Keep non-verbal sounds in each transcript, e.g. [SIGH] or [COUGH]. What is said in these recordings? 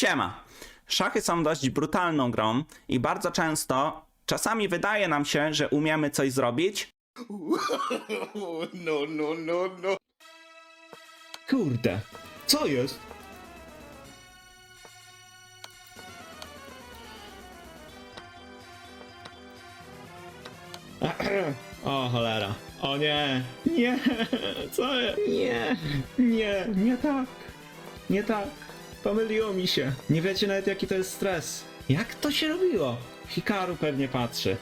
Siema. Szachy są dość brutalną grą i bardzo często, czasami wydaje nam się, że umiemy coś zrobić, [LAUGHS] no, no, no, no. Kurde, co jest? [CLEARS THROAT] O cholera. O nie. Nie. [LAUGHS] Co jest? Nie. Nie. Nie tak. Nie tak. Pomyliło mi się. Nie wiecie nawet jaki to jest stres. Jak to się robiło? Hikaru pewnie patrzy.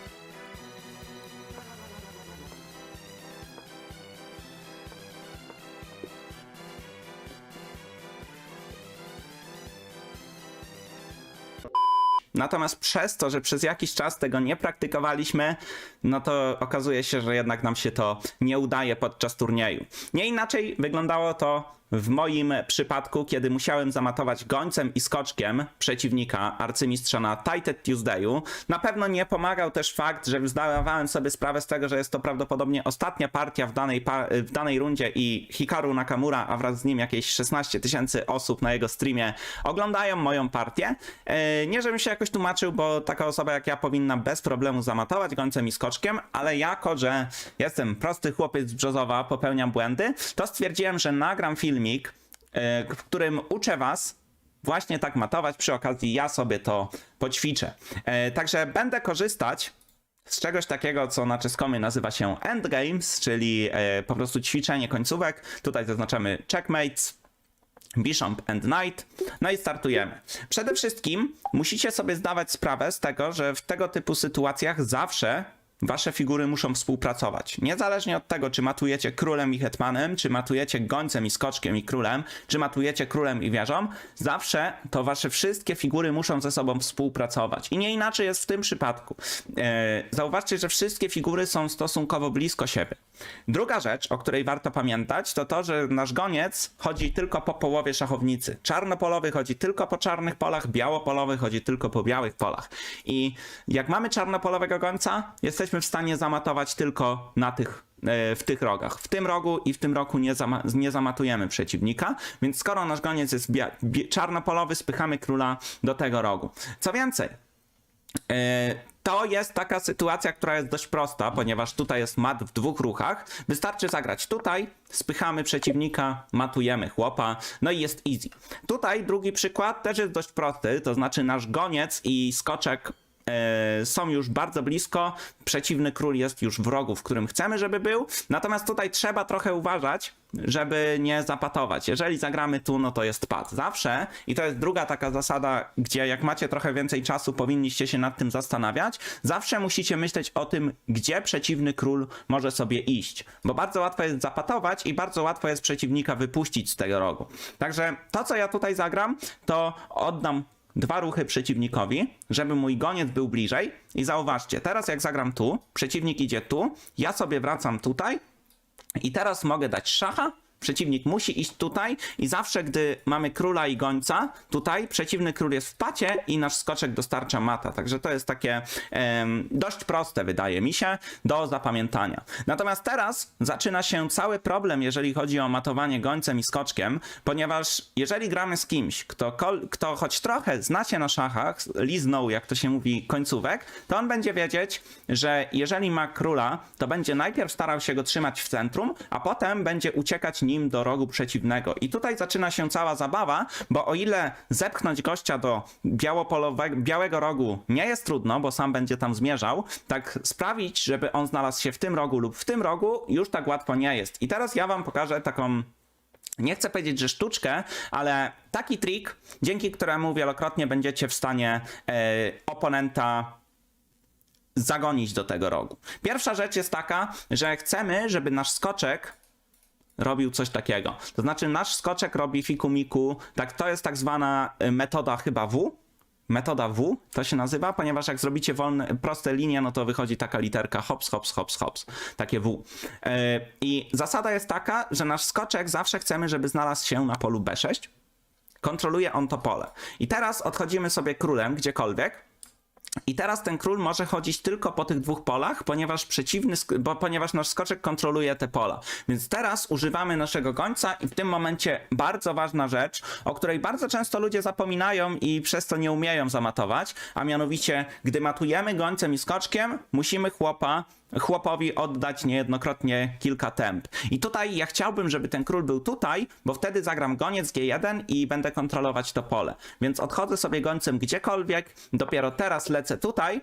Natomiast przez to, że przez jakiś czas tego nie praktykowaliśmy, no to okazuje się, że jednak nam się to nie udaje podczas turnieju. Nie inaczej wyglądało to w moim przypadku, kiedy musiałem zamatować gońcem i skoczkiem przeciwnika, arcymistrza na Tighted Tuesdayu. Na pewno nie pomagał też fakt, że zdawałem sobie sprawę z tego, że jest to prawdopodobnie ostatnia partia w danej, w danej rundzie i Hikaru Nakamura, a wraz z nim jakieś 16 tysięcy osób na jego streamie oglądają moją partię. E, Nie, żebym się jakoś tłumaczył, bo taka osoba jak ja powinna bez problemu zamatować gońcem i skoczkiem, ale jako, że jestem prosty chłopiec z Brzozowa, popełniam błędy, to stwierdziłem, że nagram filmik, e, w którym uczę was właśnie tak matować. Przy okazji ja sobie to poćwiczę. E, Także będę korzystać z czegoś takiego, co na czeskomie nazywa się endgames, czyli e, po prostu ćwiczenie końcówek. Tutaj zaznaczamy checkmates, Bishop and Knight. No i startujemy. Przede wszystkim musicie sobie zdawać sprawę z tego, że w tego typu sytuacjach zawsze wasze figury muszą współpracować. Niezależnie od tego, czy matujecie królem i hetmanem, czy matujecie gońcem i skoczkiem i królem, czy matujecie królem i wieżą, zawsze to wasze wszystkie figury muszą ze sobą współpracować. I nie inaczej jest w tym przypadku. E, Zauważcie, że wszystkie figury są stosunkowo blisko siebie. Druga rzecz, o której warto pamiętać, to to, że nasz goniec chodzi tylko po połowie szachownicy. Czarnopolowy chodzi tylko po czarnych polach, białopolowy chodzi tylko po białych polach. I jak mamy czarnopolowego gońca, jesteśmy w stanie zamatować tylko na tych e, w tych rogach. W tym rogu i w tym roku nie, zama nie zamatujemy przeciwnika, więc skoro nasz goniec jest czarnopolowy, spychamy króla do tego rogu. Co więcej, E, To jest taka sytuacja, która jest dość prosta, ponieważ tutaj jest mat w dwóch ruchach. Wystarczy zagrać tutaj, spychamy przeciwnika, matujemy chłopa, no i jest easy. Tutaj drugi przykład też jest dość prosty, to znaczy nasz goniec i skoczek są już bardzo blisko. Przeciwny król jest już w rogu, w którym chcemy, żeby był. Natomiast tutaj trzeba trochę uważać, żeby nie zapatować. Jeżeli zagramy tu, no to jest pad. Zawsze, i to jest druga taka zasada, gdzie jak macie trochę więcej czasu, powinniście się nad tym zastanawiać. Zawsze musicie myśleć o tym, gdzie przeciwny król może sobie iść. Bo bardzo łatwo jest zapatować i bardzo łatwo jest przeciwnika wypuścić z tego rogu. Także to, co ja tutaj zagram, to oddam dwa ruchy przeciwnikowi, żeby mój goniec był bliżej. I zauważcie, teraz jak zagram tu, przeciwnik idzie tu, ja sobie wracam tutaj i teraz mogę dać szacha. Przeciwnik musi iść tutaj i zawsze, gdy mamy króla i gońca, tutaj przeciwny król jest w pacie i nasz skoczek dostarcza mata. Także to jest takie dość proste, wydaje mi się, do zapamiętania. Natomiast teraz zaczyna się cały problem, jeżeli chodzi o matowanie gońcem i skoczkiem, ponieważ jeżeli gramy z kimś, kto, kto choć trochę zna się na szachach, liznął, jak to się mówi, końcówek, to on będzie wiedzieć, że jeżeli ma króla, to będzie najpierw starał się go trzymać w centrum, a potem będzie uciekać nim do rogu przeciwnego. I tutaj zaczyna się cała zabawa, bo o ile zepchnąć gościa do białopolowego, białego rogu nie jest trudno, bo sam będzie tam zmierzał, tak sprawić, żeby on znalazł się w tym rogu lub w tym rogu, już tak łatwo nie jest. I teraz ja wam pokażę taką nie chcę powiedzieć, że sztuczkę, ale taki trik, dzięki któremu wielokrotnie będziecie w stanie e, oponenta zagonić do tego rogu. Pierwsza rzecz jest taka, że chcemy, żeby nasz skoczek robił coś takiego. To znaczy nasz skoczek robi fikumiku, tak to jest tak zwana y, metoda chyba W. Metoda W to się nazywa, ponieważ jak zrobicie wolne, proste linie, no to wychodzi taka literka hops, hops, hops, hops. Takie W. Yy, I zasada jest taka, że nasz skoczek zawsze chcemy, żeby znalazł się na polu B6. Kontroluje on to pole. I teraz odchodzimy sobie królem gdziekolwiek. I teraz ten król może chodzić tylko po tych dwóch polach, ponieważ przeciwny, bo, ponieważ nasz skoczek kontroluje te pola. Więc teraz używamy naszego gońca i w tym momencie bardzo ważna rzecz, o której bardzo często ludzie zapominają i przez to nie umieją zamatować, a mianowicie, gdy matujemy gońcem i skoczkiem, musimy chłopa chłopowi oddać niejednokrotnie kilka temp. I tutaj ja chciałbym, żeby ten król był tutaj, bo wtedy zagram goniec G1 i będę kontrolować to pole. Więc odchodzę sobie gońcem gdziekolwiek, dopiero teraz lecę tutaj,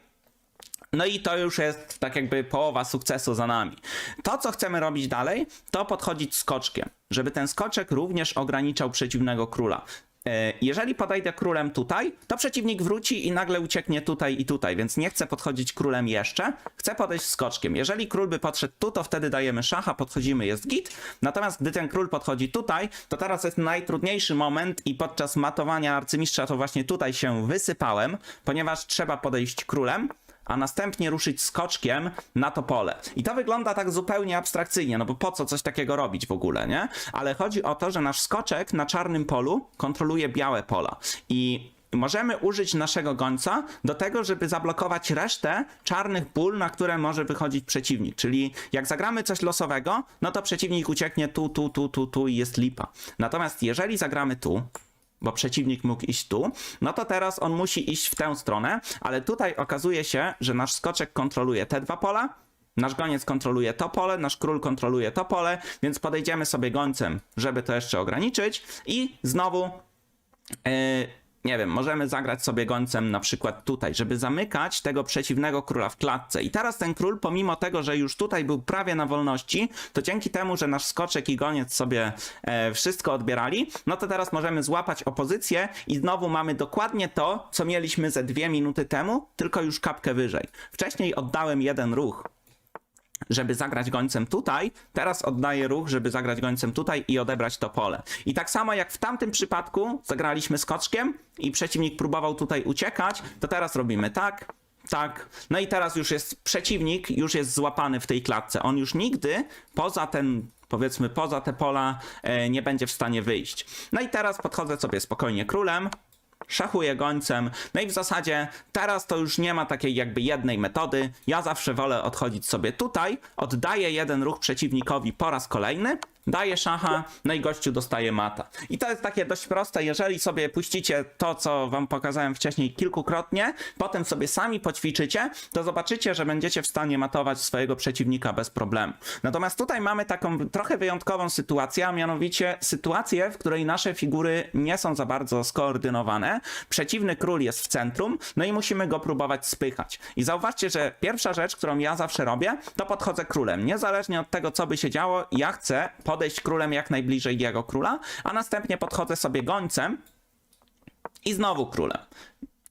no i to już jest tak jakby połowa sukcesu za nami. To, co chcemy robić dalej, to podchodzić skoczkiem, żeby ten skoczek również ograniczał przeciwnego króla. E, Jeżeli podejdę królem tutaj, to przeciwnik wróci i nagle ucieknie tutaj i tutaj, więc nie chcę podchodzić królem jeszcze, chcę podejść skoczkiem. Jeżeli król by podszedł tu, to wtedy dajemy szacha, podchodzimy, jest git. Natomiast gdy ten król podchodzi tutaj, to teraz jest najtrudniejszy moment i podczas matowania arcymistrza to właśnie tutaj się wysypałem, ponieważ trzeba podejść królem, a następnie ruszyć skoczkiem na to pole. I to wygląda tak zupełnie abstrakcyjnie, no bo po co coś takiego robić w ogóle, nie? Ale chodzi o to, że nasz skoczek na czarnym polu kontroluje białe pola. I możemy użyć naszego gońca do tego, żeby zablokować resztę czarnych pól, na które może wychodzić przeciwnik. Czyli jak zagramy coś losowego, no to przeciwnik ucieknie tu, tu, tu, tu, tu i jest lipa. Natomiast jeżeli zagramy tu, bo przeciwnik mógł iść tu, no to teraz on musi iść w tę stronę, ale tutaj okazuje się, że nasz skoczek kontroluje te dwa pola, nasz goniec kontroluje to pole, nasz król kontroluje to pole, więc podejdziemy sobie gońcem, żeby to jeszcze ograniczyć i znowu Yy, nie wiem, możemy zagrać sobie gońcem na przykład tutaj, żeby zamykać tego przeciwnego króla w klatce. I teraz ten król, pomimo tego, że już tutaj był prawie na wolności, to dzięki temu, że nasz skoczek i goniec sobie e, wszystko odbierali, no to teraz możemy złapać opozycję i znowu mamy dokładnie to, co mieliśmy ze dwie minuty temu, tylko już kapkę wyżej. Wcześniej oddałem jeden ruch żeby zagrać gońcem tutaj, teraz oddaję ruch, żeby zagrać gońcem tutaj i odebrać to pole. I tak samo jak w tamtym przypadku zagraliśmy skoczkiem i przeciwnik próbował tutaj uciekać, to teraz robimy tak, tak. No i teraz już jest przeciwnik, już jest złapany w tej klatce. On już nigdy poza ten powiedzmy poza te pola e, nie będzie w stanie wyjść. No i teraz podchodzę sobie spokojnie królem, szachuję gońcem. No i w zasadzie teraz to już nie ma takiej jakby jednej metody. Ja zawsze wolę odchodzić sobie tutaj, oddaję jeden ruch przeciwnikowi po raz kolejny, daję szacha, no i gościu dostaje mata. I to jest takie dość proste, jeżeli sobie puścicie to, co wam pokazałem wcześniej kilkukrotnie, potem sobie sami poćwiczycie, to zobaczycie, że będziecie w stanie matować swojego przeciwnika bez problemu. Natomiast tutaj mamy taką trochę wyjątkową sytuację, a mianowicie sytuację, w której nasze figury nie są za bardzo skoordynowane. Przeciwny król jest w centrum, no i musimy go próbować spychać. I zauważcie, że pierwsza rzecz, którą ja zawsze robię, to podchodzę królem. Niezależnie od tego, co by się działo, ja chcę podejść królem jak najbliżej jego króla, a następnie podchodzę sobie gońcem i znowu królem.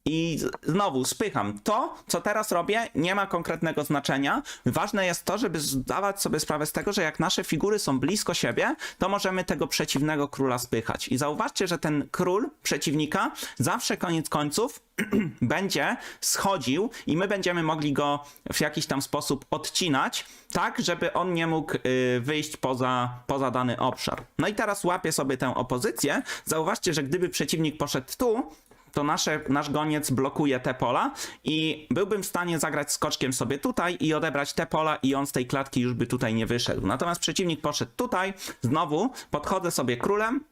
I znowu spycham. To, co teraz robię, nie ma konkretnego znaczenia. Ważne jest to, żeby zdawać sobie sprawę z tego, że jak nasze figury są blisko siebie, to możemy tego przeciwnego króla spychać. I zauważcie, że ten król przeciwnika zawsze koniec końców [CLEARS THROAT] będzie schodził i my będziemy mogli go w jakiś tam sposób odcinać, tak, żeby on nie mógł y, wyjść poza, poza dany obszar. No i teraz łapię sobie tę opozycję. Zauważcie, że gdyby przeciwnik poszedł tu, to nasze, nasz goniec blokuje te pola i byłbym w stanie zagrać skoczkiem sobie tutaj i odebrać te pola i on z tej klatki już by tutaj nie wyszedł. Natomiast przeciwnik poszedł tutaj, znowu podchodzę sobie królem,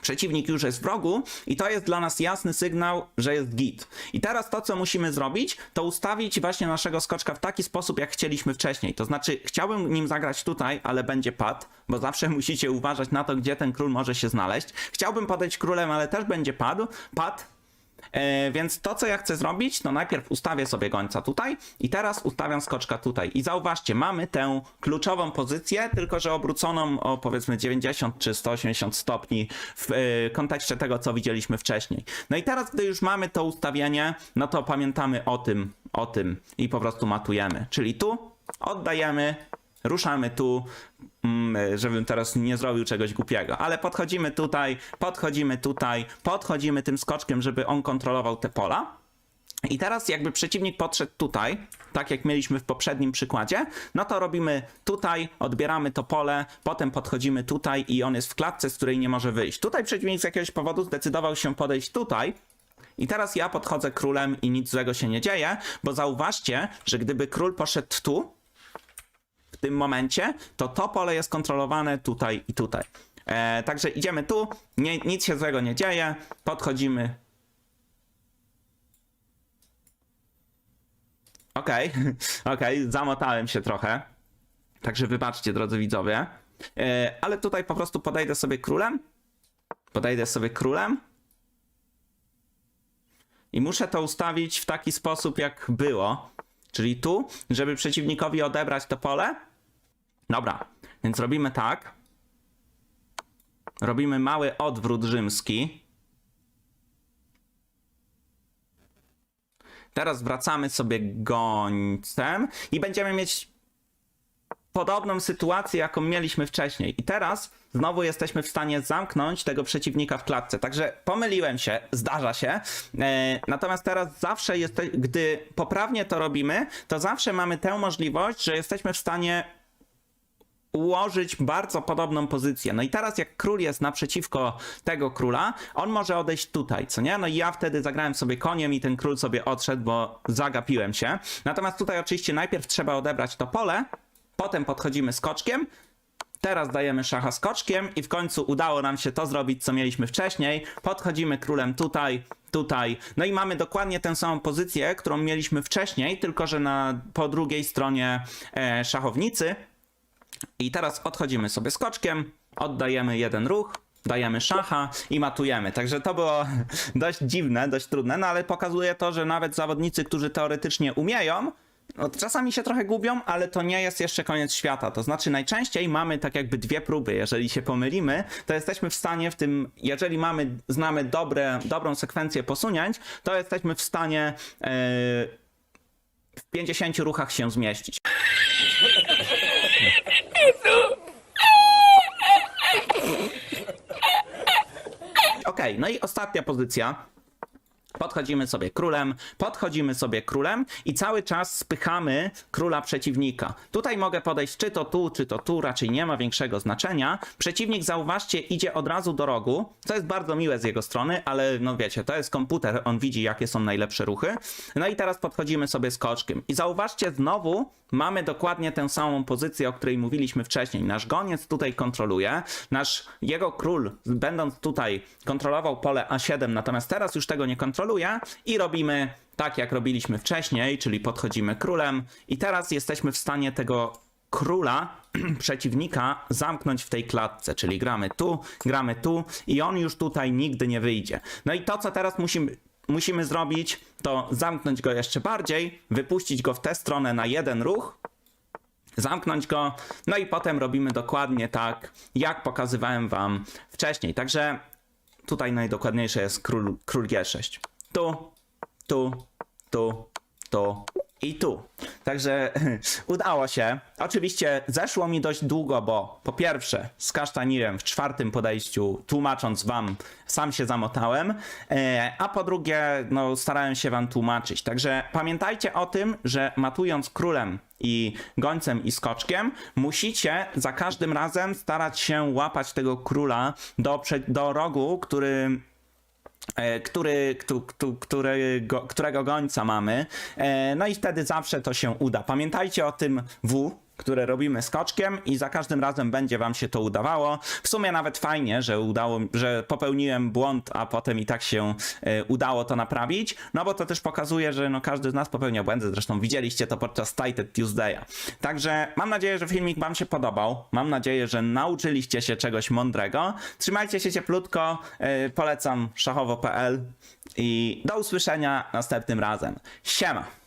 przeciwnik już jest w rogu i to jest dla nas jasny sygnał, że jest git. I teraz to, co musimy zrobić, to ustawić właśnie naszego skoczka w taki sposób, jak chcieliśmy wcześniej. To znaczy, chciałbym nim zagrać tutaj, ale będzie pad, bo zawsze [LAUGHS] musicie uważać na to, gdzie ten król może się znaleźć. Chciałbym podejść królem, ale też będzie padł, pad, E, więc to, co ja chcę zrobić, to najpierw ustawię sobie gońca tutaj i teraz ustawiam skoczka tutaj. I zauważcie, mamy tę kluczową pozycję, tylko że obróconą o powiedzmy 90 czy 180 stopni w e, kontekście tego, co widzieliśmy wcześniej. No i teraz, gdy już mamy to ustawienie, no to pamiętamy o tym, o tym i po prostu matujemy. Czyli tu oddajemy, ruszamy tu, żebym teraz nie zrobił czegoś głupiego, ale podchodzimy tutaj, podchodzimy tutaj, podchodzimy tym skoczkiem, żeby on kontrolował te pola. I teraz jakby przeciwnik podszedł tutaj, tak jak mieliśmy w poprzednim przykładzie, no to robimy tutaj, odbieramy to pole, potem podchodzimy tutaj i on jest w klatce, z której nie może wyjść. Tutaj przeciwnik z jakiegoś powodu zdecydował się podejść tutaj, I teraz ja podchodzę królem i nic złego się nie dzieje, bo zauważcie, że gdyby król poszedł tu, tym momencie, to to pole jest kontrolowane tutaj i tutaj. E, także idziemy tu, nie, nic się złego nie dzieje, podchodzimy. Okej, [LAUGHS] okej, zamotałem się trochę. Także wybaczcie, drodzy widzowie. E, ale tutaj po prostu podejdę sobie królem. Podejdę sobie królem. I muszę to ustawić w taki sposób, jak było. Czyli tu, żeby przeciwnikowi odebrać to pole. Dobra, więc robimy tak. Robimy mały odwrót rzymski. Teraz wracamy sobie gońcem i będziemy mieć podobną sytuację, jaką mieliśmy wcześniej. I teraz znowu jesteśmy w stanie zamknąć tego przeciwnika w klatce. Także pomyliłem się, zdarza się. E, natomiast teraz zawsze, jest, gdy poprawnie to robimy, to zawsze mamy tę możliwość, że jesteśmy w stanie ułożyć bardzo podobną pozycję. No i teraz jak król jest naprzeciwko tego króla, on może odejść tutaj, co nie? No i ja wtedy zagrałem sobie koniem i ten król sobie odszedł, bo zagapiłem się. Natomiast tutaj oczywiście najpierw trzeba odebrać to pole, potem podchodzimy skoczkiem, Teraz dajemy szacha skoczkiem i w końcu udało nam się to zrobić, co mieliśmy wcześniej. Podchodzimy królem tutaj, tutaj. No i mamy dokładnie tę samą pozycję, którą mieliśmy wcześniej, tylko że na, po drugiej stronie e, szachownicy. I teraz odchodzimy sobie skoczkiem, oddajemy jeden ruch, dajemy szacha i matujemy. Także to było [LAUGHS] dość dziwne, dość trudne, no ale pokazuje to, że nawet zawodnicy, którzy teoretycznie umieją, no, czasami się trochę gubią, ale to nie jest jeszcze koniec świata. To znaczy, najczęściej mamy tak jakby dwie próby. Jeżeli się pomylimy, to jesteśmy w stanie w tym, jeżeli mamy, znamy dobre, dobrą sekwencję posunięć, to jesteśmy w stanie yy, w 50 ruchach się zmieścić. [LAUGHS] no i ostatnia pozycja. Podchodzimy sobie królem, podchodzimy sobie królem i cały czas spychamy króla przeciwnika. Tutaj mogę podejść czy to tu, czy to tu, raczej nie ma większego znaczenia. Przeciwnik, zauważcie, idzie od razu do rogu, co jest bardzo miłe z jego strony, ale no wiecie, to jest komputer, on widzi jakie są najlepsze ruchy. No i teraz podchodzimy sobie skoczkiem. I zauważcie, znowu mamy dokładnie tę samą pozycję, o której mówiliśmy wcześniej. Nasz goniec tutaj kontroluje, nasz, jego król, będąc tutaj, kontrolował pole A7, natomiast teraz już tego nie kontroluje i robimy tak, jak robiliśmy wcześniej, czyli podchodzimy królem i teraz jesteśmy w stanie tego króla [CLEARS THROAT] przeciwnika zamknąć w tej klatce, czyli gramy tu, gramy tu i on już tutaj nigdy nie wyjdzie. No i to, co teraz musimy, musimy zrobić, to zamknąć go jeszcze bardziej, wypuścić go w tę stronę na jeden ruch, zamknąć go, no i potem robimy dokładnie tak, jak pokazywałem wam wcześniej. Także tutaj najdokładniejsze jest król, król G6. Tu, tu, tu, tu i tu. Także [CLEARS THROAT] udało się. Oczywiście zeszło mi dość długo, bo po pierwsze skasztaniłem w czwartym podejściu, tłumacząc wam, sam się zamotałem, e, a po drugie, no starałem się wam tłumaczyć. Także pamiętajcie o tym, że matując królem i gońcem i skoczkiem, musicie za każdym razem starać się łapać tego króla do, do rogu, który który, któ- któ- którego, którego gońca mamy. E, No i wtedy zawsze to się uda. Pamiętajcie o tym W, które robimy skoczkiem i za każdym razem będzie wam się to udawało. W sumie nawet fajnie, że udało, że popełniłem błąd, a potem i tak się e, udało to naprawić, no bo to też pokazuje, że no każdy z nas popełnia błędy, zresztą widzieliście to podczas Tited Tuesday'a. Także mam nadzieję, że filmik wam się podobał. Mam nadzieję, że nauczyliście się czegoś mądrego. Trzymajcie się cieplutko, e, polecam szachowo.pl i do usłyszenia następnym razem. Siema!